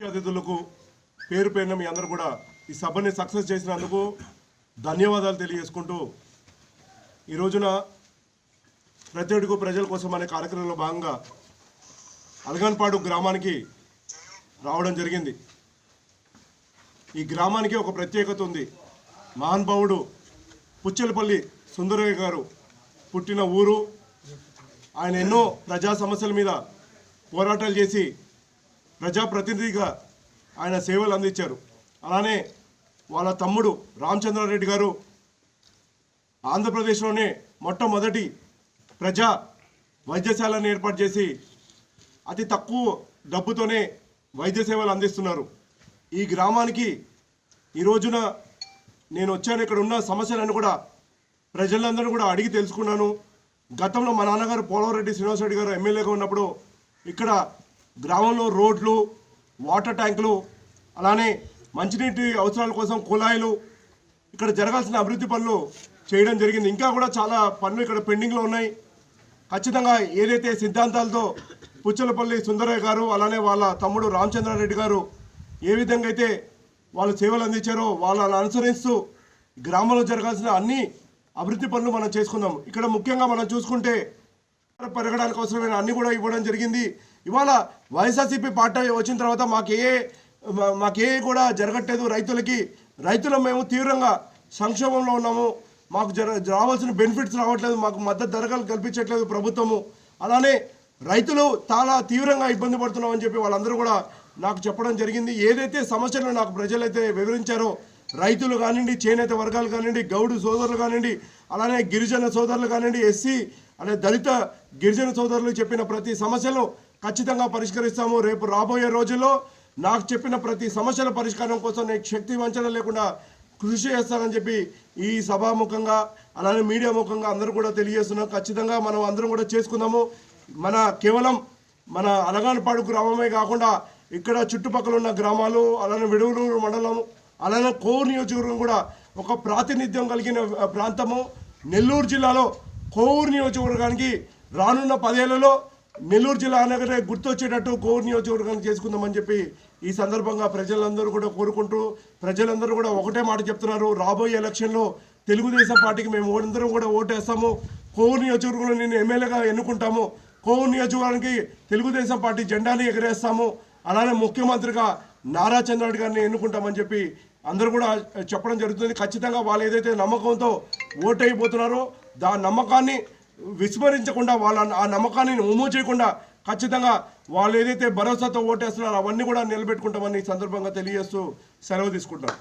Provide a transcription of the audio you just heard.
అతిథులకు పేరు పేరున మీ అందరూ కూడా ఈ సభని సక్సెస్ చేసినందుకు ధన్యవాదాలు తెలియజేసుకుంటూ ఈ రోజున ప్రతి అడుగు ప్రజల కోసం అనే కార్యక్రమంలో భాగంగా అలగన్పాడు గ్రామానికి రావడం జరిగింది. ఈ గ్రామానికి ఒక ప్రత్యేకత ఉంది. మహానుభావుడు పుచ్చలపల్లి సుందరయ్య గారు పుట్టిన ఊరు. ఆయన ఎన్నో ప్రజా సమస్యల మీద పోరాటాలు చేసి ప్రజాప్రతినిధిగా ఆయన సేవలు అందించారు. అలానే వాళ్ళ తమ్ముడు రామచంద్రారెడ్డి గారు ఆంధ్రప్రదేశ్లోనే మొట్టమొదటి ప్రజా వైద్యశాలను ఏర్పాటు చేసి అతి తక్కువ డబ్బుతోనే వైద్య సేవలు అందిస్తున్నారు. ఈ గ్రామానికి ఈ రోజున నేను వచ్చాను ఇక్కడ ఉన్న సమస్యలను కూడా ప్రజలందరూ కూడా అడిగి తెలుసుకున్నాను. గతంలో మా నాన్నగారు పోలవరెడ్డి శ్రీనివాసరెడ్డి గారు ఎమ్మెల్యేగా ఉన్నప్పుడు ఇక్కడ గ్రామంలో రోడ్లు వాటర్ ట్యాంకులు అలానే మంచినీటి అవసరాల కోసం కుళాయిలు ఇక్కడ జరగాల్సిన అభివృద్ధి పనులు చేయడం జరిగింది. ఇంకా కూడా చాలా పనులు ఇక్కడ పెండింగ్లో ఉన్నాయి. ఖచ్చితంగా ఏదైతే సిద్ధాంతాలతో పుచ్చలపల్లి సుందరయ్య గారు అలానే వాళ్ళ తమ్ముడు రామచంద్రారెడ్డి గారు ఏ విధంగా అయితే వాళ్ళు సేవలు అందించారో వాళ్ళని అనుసరిస్తూ గ్రామంలో జరగాల్సిన అన్ని అభివృద్ధి పనులు మనం చేసుకుందాం. ఇక్కడ ముఖ్యంగా మనం చూసుకుంటే పెరగడానికి అవసరమైన అన్ని కూడా ఇవ్వడం జరిగింది. ఇవాళ వైఎస్ఆర్సీపీ పార్టీ వచ్చిన తర్వాత మాకు ఏ మాకే కూడా జరగట్లేదు. రైతులకి రైతులు మేము తీవ్రంగా సంక్షోభంలో ఉన్నాము. మాకు జర రావాల్సిన బెనిఫిట్స్ రావట్లేదు. మాకు మద్దతు ధరలు కల్పించట్లేదు ప్రభుత్వము. అలానే రైతులు చాలా తీవ్రంగా ఇబ్బంది పడుతున్నామని చెప్పి వాళ్ళందరూ కూడా నాకు చెప్పడం జరిగింది. ఏదైతే సమస్యలు నాకు ప్రజలైతే వివరించారో రైతులు కానివ్వండి చేనేత వర్గాలు కానివ్వండి గౌడు సోదరులు కానివ్వండి అలానే గిరిజన సోదరులు కానివ్వండి ఎస్సీ అనే దళిత గిరిజన సోదరులు చెప్పిన ప్రతి సమస్యలు ఖచ్చితంగా పరిష్కరిస్తాము. రేపు రాబోయే రోజుల్లో నాకు చెప్పిన ప్రతి సమస్యల పరిష్కారం కోసం నేను శక్తి వంచన లేకుండా కృషి చేస్తానని చెప్పి ఈ సభాముఖంగా అలానే మీడియా ముఖంగా అందరూ కూడా తెలియజేస్తున్నాం. ఖచ్చితంగా మనం అందరం కూడా చేసుకుందాము. మన కేవలం మన అలగానపాడు గ్రామమే కాకుండా ఇక్కడ చుట్టుపక్కల ఉన్న గ్రామాలు అలానే విడుగులూరు మండలం అలానే కోవూరు నియోజకవర్గం కూడా ఒక ప్రాతినిధ్యం కలిగిన ప్రాంతము. నెల్లూరు జిల్లాలో కోవూరు నియోజకవర్గానికి రానున్న పదేళ్ళలో నెల్లూరు జిల్లా అనగానే గుర్తొచ్చేటట్టు కోవిడ్ నియోజకవర్గాన్ని చేసుకుందామని చెప్పి ఈ సందర్భంగా ప్రజలందరూ కూడా కోరుకుంటూ ప్రజలందరూ కూడా ఒకటే మాట చెప్తున్నారు. రాబోయే ఎలక్షన్లో తెలుగుదేశం పార్టీకి మేము అందరం కూడా ఓటేస్తాము. కోవిడ్ నియోజకవర్గంలో నేను ఎమ్మెల్యేగా ఎన్నుకుంటాము. కోవిడ్ నియోజకవర్గానికి తెలుగుదేశం పార్టీ జెండాని ఎగరేస్తాము. అలానే ముఖ్యమంత్రిగా నారా చంద్రరెడ్డి గారిని ఎన్నుకుంటామని చెప్పి అందరూ కూడా చెప్పడం జరుగుతుంది. ఖచ్చితంగా వాళ్ళు ఏదైతే నమ్మకంతో ఓటైపోతున్నారో దా నమ్మకాన్ని విస్మరించకుండా వాళ్ళ ఆ నమ్మకాన్ని ఉమ్ము చేయకుండా ఖచ్చితంగా వాళ్ళు ఏదైతే భరోసాతో ఓటేస్తున్నారో అవన్నీ కూడా నిలబెట్టుకుంటామని సందర్భంగా తెలియజేస్తూ సెలవు తీసుకుంటాం